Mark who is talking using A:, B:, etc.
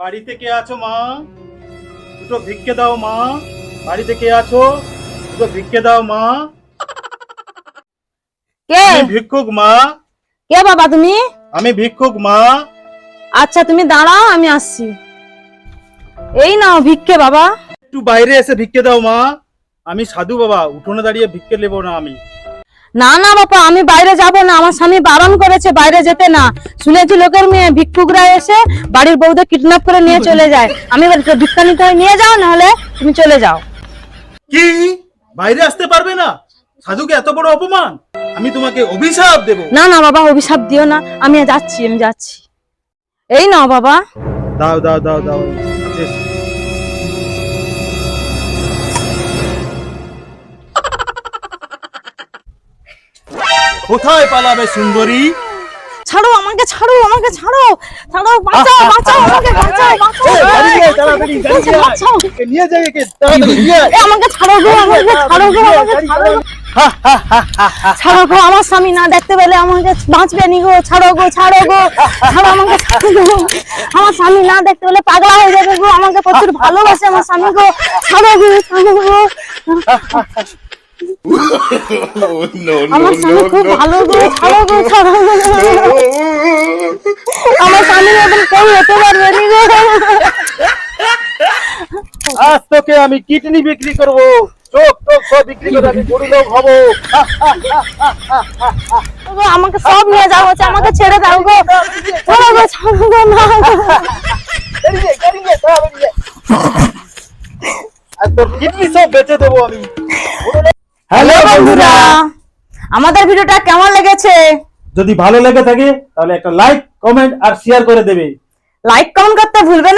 A: বাড়িতে কে আছো মা? দুটো ভিক্ষে দাও মা। বাড়িতে কে আছো? দুটো ভিক্ষে দাও মা।
B: কে?
A: ভিক্ষুক মা।
B: কে বাবা তুমি?
A: আমি ভিক্ষুক মা।
B: আচ্ছা তুমি দাঁড়াও আমি আসছি। এই নাও ভিক্ষে বাবা।
A: একটু বাইরে এসে ভিক্ষে দাও মা। আমি সাধু বাবা উঠোনে দাঁড়িয়ে ভিক্ষে নেব না আমি।
B: না না বাবা আমি বাইরে যাব না আমার স্বামী বারণ করেছে বাইরে যেতে না। শুনেছি লোকের মেয়ে ভিক্ষুকরা এসে বাড়ির বউদের কিডন্যাপ করে নিয়ে চলে যায়। আমি বলছি, ভিক্ষা নিতে নিয়ে যাও নাহলে তুমি চলে যাও।
A: কি? বাইরে আসতে পারবে না? সাধুকে এত বড় অপমান? আমি তোমাকে অভিশাপ দেবো।
B: না না বাবা অভিশাপ দিও না। আমি যাচ্ছি আমি যাচ্ছি। এই নাও বাবা।
A: দাও দাও দাও দাও। কোথায় পালাবে সুন্দরী?
B: ছাড়ো আমাকে ছাড়ো আমাকে ছাড়ো। ছাড়ো বাঁচাও বাঁচাও আমাকে বাঁচাও বাঁচাও।
A: নিয়ে নিয়ে
B: এ, আমাকে ছাড়ো গো আমাকে ছাড়ো গো আমাকে ছাড়ো গো। ছাড়ো গো আমার স্বামী না দেখতে পেলে আমাকে বাঁচবে নি গো। ছাড়ো গো ছাড়ো গো ছাড়ো আমাকে ছাড়ো গো। আমার স্বামী না দেখতে পেলে পাগলা হয়ে যাবে গো। আমাকে প্রচুর ভালোবাসে আমার স্বামী গো। ছাড়ো গো ছাড়ো গো। আমার স্বামী খুব ভালো গো ছাড়ো গো ছাড়ো গো আমার স্বামী এখন কেউ হতে পারবে নি গো।
A: আজ তোকে আমি কিডনি বিক্রি করব। চোখ চোখ সব বিক্রি করে আমি গরু লোক হব।
B: আমাকে সব নিয়ে যাও হচ্ছে আমাকে ছেড়ে দাও গো। ছাড়ো ছাড়ো না।
A: আর তোর কিডনি সব বেচে দেবো আমি।
B: হ্যালো বন্ধুরা। আমাদের ভিডিওটা কেমন লেগেছে?
A: যদি ভালো লেগে থাকে তাহলে একটা লাইক কমেন্ট আর শেয়ার করে দেবে।
B: লাইক কমেন্ট করতে ভুলবেন